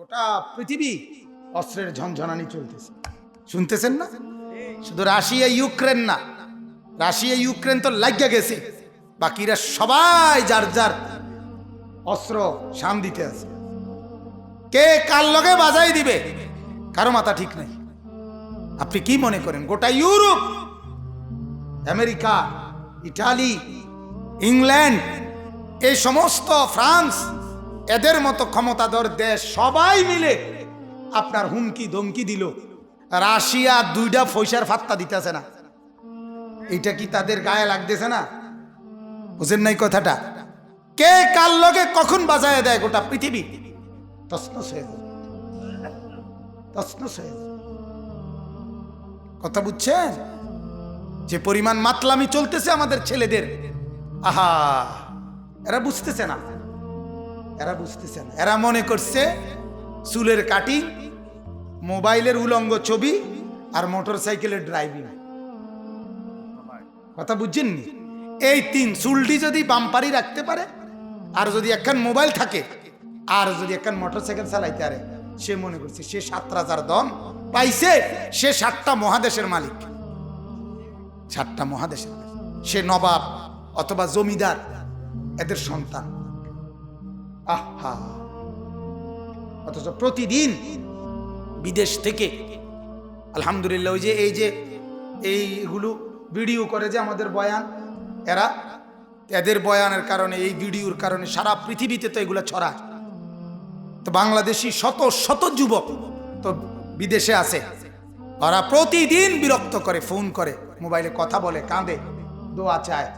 গোটা পৃথিবী অস্ত্রের ঝনঝনানি চলতেছে। শুনতেছেন না? শুধু রাশিয়া, ইউক্রেন না। রাশিয়া, ইউক্রেন তো লাগিয়া গেছে। বাকিরা সবাই যার যার অস্ত্র সাম দিতে আছে। কে কার লগে বাজাই দিবে? কারও মাথা ঠিক নাই। আপনি কি মনে করেন? গোটা ইউরোপ, আমেরিকা, ইটালি, ইংল্যান্ড, এই সমস্ত ফ্রান্স এদের মতো ক্ষমতাধর দেশ সবাই মিলে আপনার হুমকি ধমকি দিল। রাশিয়া দুইটা পয়সার ফাত্তা দিতেছে না। এটা কি তাদের গায়ে লাগতেছে না? বুঝেন নাই কথাটা। কে কার লগে কখন বাজায় দেয় গোটা পৃথিবী? কথা বুঝছেন? যে পরিমাণ মাতলামি চলতেছে আমাদের ছেলেদের। আহা, এরা বুঝতেছে না। এরা বুঝতেছে না এরা মনে করছে চুলের কাটিং মোবাইলের উলঙ্গ ছবি আর মোটর সাইকেলের ড্রাইভিং কথা বুঝছেননি? এই তিন চুলটি যদি বাম্পারি রাখতে পারে, আর যদি একখান মোবাইল থাকে, আর যদি একখান মোটর সাইকেল চালাইতে পারে, সে মনে করছে সে সাত রাজার দন পাইছে সে সাতটা মহাদেশের মালিক। সাতটা মহাদেশের সে নবাব অথবা জমিদার, এদের সন্তান। আহা। অথচ প্রতিদিন বিদেশ থেকে, আলহামদুলিল্লাহ, ওই যে, এই যে, এইগুলো ভিডিও করে যে আমাদের বয়ান, এরা এদের বয়ানের কারণে, এই ভিডিওর কারণে সারা পৃথিবীতে তো এগুলো ছড়ায়। তো বাংলাদেশি শত শত যুবক তো বিদেশে আছে। ওরা প্রতিদিন বিরক্ত করে, ফোন করে, মোবাইলে কথা বলে, কাঁদে, দোয়া চায়।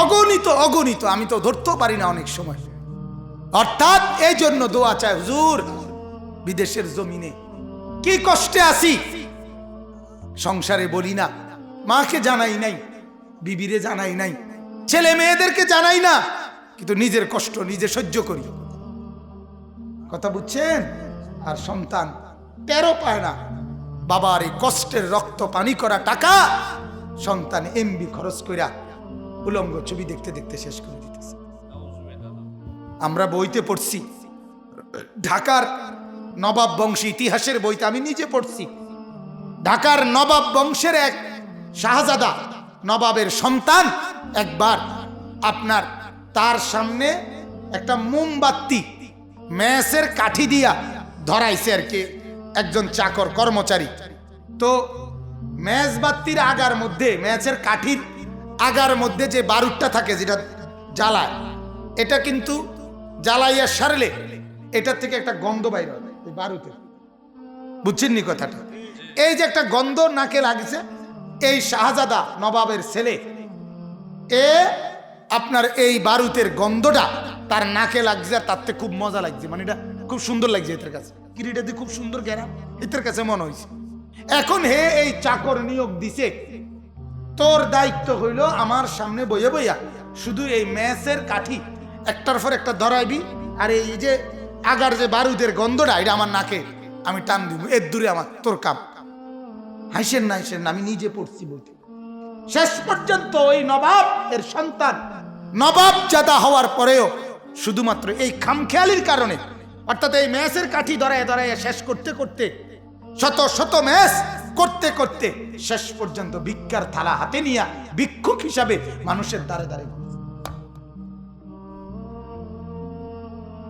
অগণিত অগণিত, আমি তো ধরতেও পারি না অনেক সময়। অর্থাৎ এই জন্য দোয়া চায় হুজুর, বিদেশের জমিনে কি কষ্টে আছি? সংসারে বলি না, মাকে জানাই নাই, বিবিরে জানাই নাই, ছেলে মেয়েদেরকে জানাই না, কিন্তু নিজের কষ্ট নিজে সহ্য করি। কথা বুঝছেন? আর সন্তান তেরো পায় না। বাবার এই কষ্টের রক্ত পানি করা টাকা সন্তান এমবি খরচ কইরা উলঙ্গ ছবি দেখতে দেখতে শেষ করে দিতেছে। আমরা বইতে পড়ছি। ঢাকার নবাব বংশী ইতিহাসের বইতে আমি নিজে পড়ছি। ঢাকার নবাব বংশের এক শাহজাদা নবাবের সন্তান একবার আপনার তার সামনে একটা মোমবাতি ম্যাসের কাঠি দিয়া ধরাইছে আর কি, একজন চাকর কর্মচারী। তো ম্যাচ বাত্তির আগার মধ্যে, ম্যাচের কাঠির আগার মধ্যে যে বারুদটা থাকে যেটা জ্বালায়, এটা কিন্তু জ্বালাইয়া সারলে এটার থেকে একটা গন্ধ বাইর হবে, এই বারুদের। বুঝছেন নি কথাটা? এই যে একটা গন্ধ নাকে লাগছে, এই শাহজাদা নবাবের ছেলে, এ আপনার এই বারুতের গন্ধটা তার নাকে লাগছে আর থেকে খুব মজা লাগছে। মানে এটা খুব সুন্দর লাগছে এটার কাছে। কিরিটা দিয়ে খুব সুন্দর গেরা। এটার কাছে মনে হয়েছে। এখন হে এই চাকর নিয়োগ দিছে তোর দায়িত্ব হইল আমার সামনে বইয়ে বইয়া। শুধু এই ম্যাচের কাঠি, একটার পর একটা ধরাইবি, আর এই যে আগার যে বারুদের গন্ধটা, এটা আমার নাকে, আমি টান দিব, এর দূরে আমার, তোর কাম হাসেন না হাসেন না, আমি নিজে পড়ছি বলতে। শেষ পর্যন্ত ওই নবাব এর সন্তান। নবাব জাদা হওয়ার পরেও শুধুমাত্র এই খামখেয়ালির কারণে, অর্থাৎ এই ম্যাচের কাঠি ধরায় ধরায় শেষ করতে করতে শত শত ম্যাচ করতে করতে শেষ পর্যন্ত ভিক্ষার থালা হাতে নিয়ে ভিক্ষুক হিসাবে মানুষের দ্বারে দ্বারে।